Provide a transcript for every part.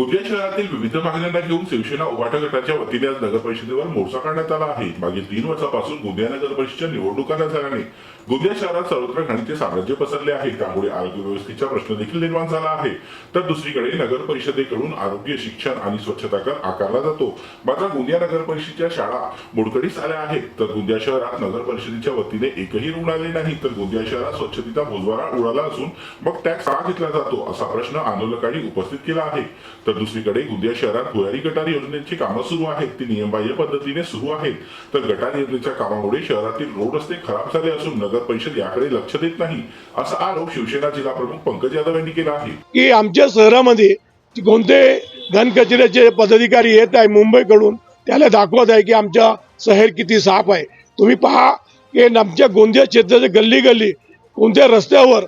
गोंदिया शहरातील विविध मागण्यांना घेऊन शिवसेना उभाटा गटाच्या वतीने आज नगर परिषदेवर मोर्चा काढण्यात आला आहे. मागील तीन वर्षापासून गोंदिया नगर परिषदेच्या निवडणुका न झाल्याने गोंदिया शहरात सर्वत्र घाणीचे साम्राज्य पसरले आहे. त्यामुळे आरोग्य व्यवस्थेचा प्रश्न देखील निर्माण झाला आहे. तर दुसरीकडे नगर परिषदेकडून आरोग्य शिक्षण आणि स्वच्छता कर आकारला जातो. मात्र गोंदिया नगर परिषदेच्या शाळा मोडकळीस आल्या आहेत. तर गोंदिया शहरात नगर परिषदेच्या वतीने एकही रुग्णालय नाही. तर गोंदिया शहरात स्वच्छतेचा बोजवारा उडाला असून मग टॅक्स का घेतला जातो असा प्रश्न आंदोलकांनी उपस्थित केला आहे. तर दुसरीकडे गोंदिया शहरात भुयारी गटार योजनेची कामं सुरू आहेत. ती नियमबाह्य पद्धतीने सुरू आहेत. तर गटार योजनेच्या कामामुळे शहरातील रोड रस्ते खराब झाले असून नगर परिषद याकडे लक्ष देत नाही असा आरोप शिवसेना जिल्हा प्रमुख पंकज यादव यांनी केला आहे. की आमच्या शहरामध्ये कोणते घनकचऱ्याचे पदाधिकारी येत आहे मुंबईकडून त्याला दाखवत आहे की आमच्या शहर किती साफ आहे. तुम्ही पहा की आमच्या गोंदिया क्षेत्राच्या गल्ली गल्ली कोणत्या रस्त्यावर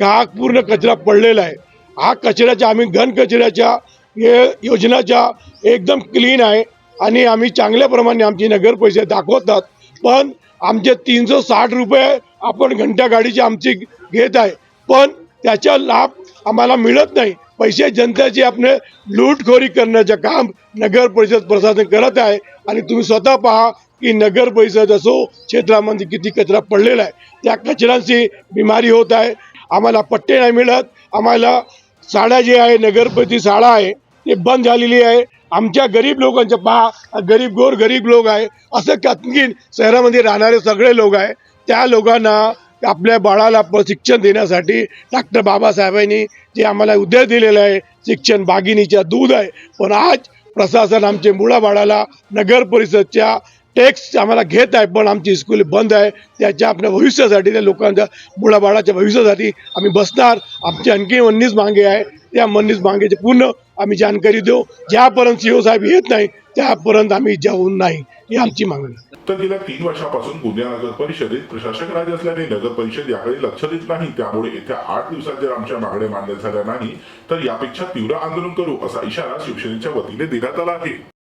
हा पूर्ण कचरा पडलेला आहे. हा कचऱ्याच्या आम्ही घन कचऱ्याच्या हे योजनाच्या एकदम क्लीन आहे आणि आम्ही चांगल्याप्रमाणे आमची नगर परिषद दाखवतात. पण आमचे तीनशे साठ रुपये आपण घंटा गाडीची आमची घेत आहे. पण त्याचा लाभ आम्हाला मिळत नाही. पैसे जनतेची आपले लूटखोरी करण्याचं काम नगर परिषद प्रशासन करत आहे. आणि तुम्ही स्वतः पहा की नगर परिषद असो क्षेत्रामध्ये किती कचरा पडलेला आहे. त्या कचऱ्यांची बिमारी होत आहे. आम्हाला पट्टे नाही मिळत. आम्हाला शाळा जे आहे नगरपती शाळा आहे ते बंद झालेली आहे. आमच्या गरीब लोकांच्या पहा गरीब गोर गरीब लोक आहे. असं आणखीन शहरामध्ये राहणारे सगळे लोक आहे. त्या लोकांना आपल्या बाळाला प्रशिक्षण देण्यासाठी डॉक्टर बाबासाहेबांनी जे आम्हाला उदय दिलेलं आहे शिक्षण बागिनीच्या दूध आहे. पण आज प्रशासन आमचे मुळाबाळाला नगर परिषदच्या टॅक्स आम्हाला घेत आहे पण आमची स्कूल बंद आहे. त्याच्या आपल्या भविष्यासाठी त्या लोकांच्या मुळाबाळाच्या भविष्यासाठी आम्ही बसणार. आमची आणखी मन्नीस मागे आहे. त्या मन्नीस मागेचे पूर्ण आम्ही जानकारी देऊ. ज्यापर्यंत सीओ साहेब येत नाही त्यापर्यंत आम्ही जाऊन नाही. ही आमची मागणी. तर गेल्या तीन वर्षापासून गुन्हे नगर परिषदेत प्रशासक राज असल्याने नगर परिषद याकडे लक्ष देत नाही. त्यामुळे येत्या आठ दिवसात जर आमच्या मागण्या मान्य झाल्या नाही तर यापेक्षा तीव्र आंदोलन करू असा इशारा शिवसेनेच्या वतीने देण्यात आला आहे.